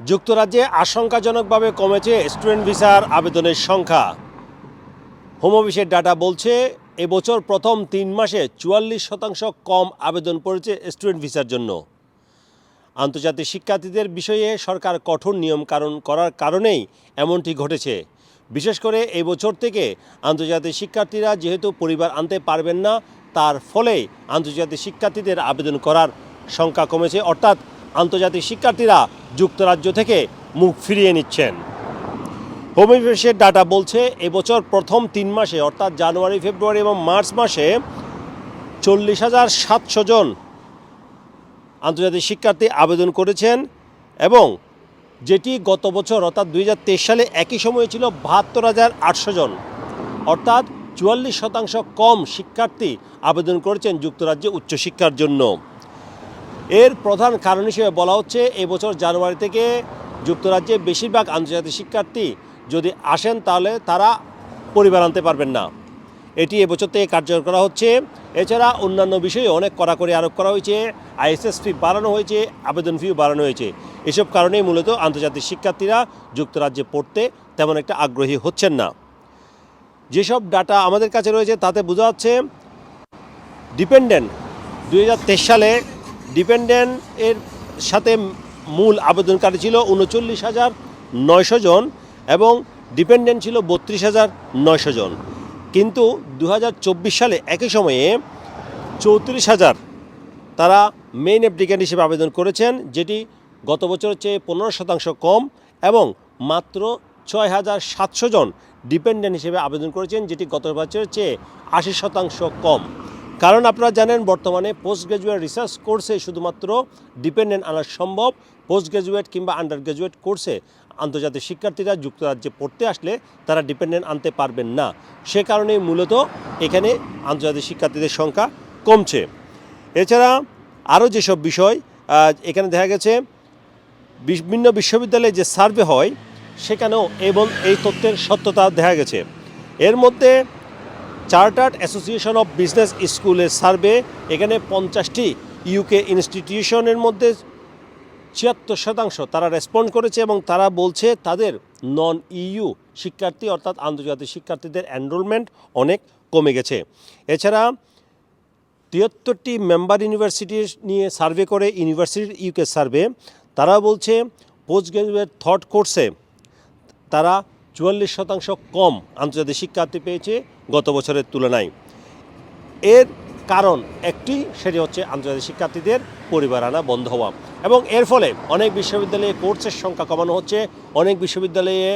যুক্তরাজ্যে আশঙ্কাজনকভাবে কমেছে স্টুডেন্ট ভিসার আবেদনের সংখ্যা। হোম অফিসের ডাটা বলছে, এবছর প্রথম তিন মাসে চুয়াল্লিশ শতাংশ কম আবেদন পড়েছে স্টুডেন্ট ভিসার জন্য। আন্তর্জাতিক শিক্ষার্থীদের বিষয়ে সরকার কঠোর নিয়ম কারণ করার কারণেই এমনটি ঘটেছে। বিশেষ করে এই বছর থেকে আন্তর্জাতিক শিক্ষার্থীরা যেহেতু পরিবার আনতে পারবেন না, তার ফলে আন্তর্জাতিক শিক্ষার্থীদের আবেদন করার সংখ্যা কমেছে। অর্থাৎ আন্তর্জাতিক শিক্ষার্থীরা যুক্তরাজ্য থেকে মুখ ফিরিয়ে নিচ্ছেন। হোম ডাটা বলছে, এবছর প্রথম তিন মাসে, অর্থাৎ জানুয়ারি, ফেব্রুয়ারি এবং মার্চ মাসে চল্লিশ হাজার সাতশো জন আন্তর্জাতিক শিক্ষার্থী আবেদন করেছেন এবং যেটি গত বছর, অর্থাৎ দু হাজার তেইশ সালে একই সময়ে ছিল বাহাত্তর হাজার আটশো জন। অর্থাৎ চুয়াল্লিশ শতাংশ কম শিক্ষার্থী আবেদন করেছেন যুক্তরাজ্যে উচ্চশিক্ষার জন্য। এর প্রধান কারণ হিসেবে বলা হচ্ছে, এবছর জানুয়ারি থেকে যুক্তরাজ্যে বেশিরভাগ আন্তর্জাতিক শিক্ষার্থী যদি আসেন তাহলে তারা পরিবার আনতে পারবেন না। এটি এবছর থেকে কার্যকর করা হচ্ছে। এছাড়া অন্যান্য বিষয়ে অনেক কড়াকড়ি আরোপ করা হয়েছে। আইএসএস ফি বাড়ানো হয়েছে, আবেদন ফিও বাড়ানো হয়েছে। এসব কারণেই মূলত আন্তর্জাতিক শিক্ষার্থীরা যুক্তরাজ্যে পড়তে তেমন একটা আগ্রহী হচ্ছেন না। যেসব ডাটা আমাদের কাছে রয়েছে তাতে বোঝা যাচ্ছে, ডিপেন্ডেন্ট দু হাজার তেইশ সালে ডিপেন্ডেন্ট এর সাথে মূল আবেদনকারী ছিল উনচল্লিশ হাজার নয়শো জন এবং ডিপেন্ডেন্ট ছিল বত্রিশ হাজার নয়শো জন। কিন্তু দু হাজার চব্বিশ সালে একই সময়ে চৌত্রিশ হাজার তারা মেইন অ্যাপ্লিক্যান্ট হিসেবে আবেদন করেছেন, যেটি গত বছরের চেয়ে পনেরো শতাংশ কম এবং মাত্র ছয় হাজার সাতশো জন ডিপেন্ডেন্ট হিসেবে আবেদন করেছেন, যেটি গত বছরের চেয়ে আশি শতাংশ কম। কারণ আপনারা জানেন, বর্তমানে পোস্ট গ্রাজুয়েট রিসার্চ কোর্সে শুধুমাত্র ডিপেন্ডেন্ট আনা সম্ভব। পোস্ট গ্রাজুয়েট কিংবা আন্ডার গ্রাজুয়েট কোর্সে আন্তর্জাতিক শিক্ষার্থীরা যুক্তরাজ্যে পড়তে আসলে তারা ডিপেন্ডেন্ট আনতে পারবেন না। সে কারণেই মূলত এখানে আন্তর্জাতিক শিক্ষার্থীদের সংখ্যা কমছে। এছাড়া আরও যেসব বিষয় এখানে দেখা গেছে বিভিন্ন বিশ্ববিদ্যালয়ে যে সার্ভে হয়, সেখানেও এবং এই তথ্যের সত্যতা দেখা গেছে। এর মধ্যে চার্টার্ড অ্যাসোসিয়েশন অফ বিজনেস স্কুলের সার্ভে এখানে পঞ্চাশটি ইউকে ইনস্টিটিউশনের মধ্যে ছিয়াত্তর শতাংশ তারা রেসপন্ড করেছে এবং তারা বলছে তাদের নন ইইউ শিক্ষার্থী অর্থাৎ আন্তর্জাতিক শিক্ষার্থীদের এনরোলমেন্ট অনেক কমে গেছে। এছাড়া তিয়াত্তরটি মেম্বার ইউনিভার্সিটি নিয়ে সার্ভে করে ইউনিভার্সিটির ইউকে সার্ভে তারা বলছে পোস্ট গ্রাজুয়েট থার্ড কোর্সে তারা চুয়াল্লিশ শতাংশ কম আন্তর্জাতিক শিক্ষার্থী পেয়েছে গত বছরের তুলনায়। এর কারণ একটি, সেটি হচ্ছে আন্তর্জাতিক শিক্ষার্থীদের পরিবার আনা বন্ধ হওয়া এবং এর ফলে অনেক বিশ্ববিদ্যালয়ে কোর্সের সংখ্যা কমানো হচ্ছে, অনেক বিশ্ববিদ্যালয়ে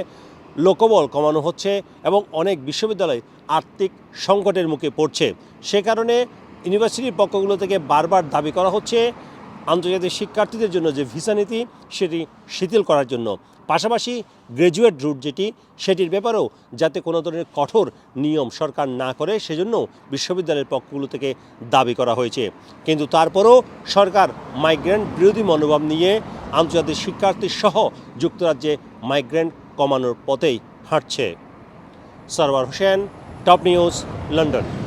লোকবল কমানো হচ্ছে এবং অনেক বিশ্ববিদ্যালয় আর্থিক সংকটের মুখে পড়ছে। সে কারণে ইউনিভার্সিটির পক্ষগুলো থেকে বারবার দাবি করা হচ্ছে আন্তর্জাতিক শিক্ষার্থীদের জন্য যে ভিসা নীতি, সেটি শিথিল করার জন্য। পাশাপাশি গ্র্যাজুয়েট রুট যেটি, সেটির ব্যাপারেও যাতে কোনো ধরনের কঠোর নিয়ম সরকার না করে, সেজন্য বিশ্ববিদ্যালয়ের পক্ষগুলো থেকে দাবি করা হয়েছে। কিন্তু তারপরও সরকার মাইগ্রেন্ট বিরোধী মনোভাব নিয়ে আন্তর্জাতিক শিক্ষার্থী সহ যুক্তরাজ্যে মাইগ্রেন্ট কমানোর পথেই হাঁটছে। Sarwar Hossain, top news, London.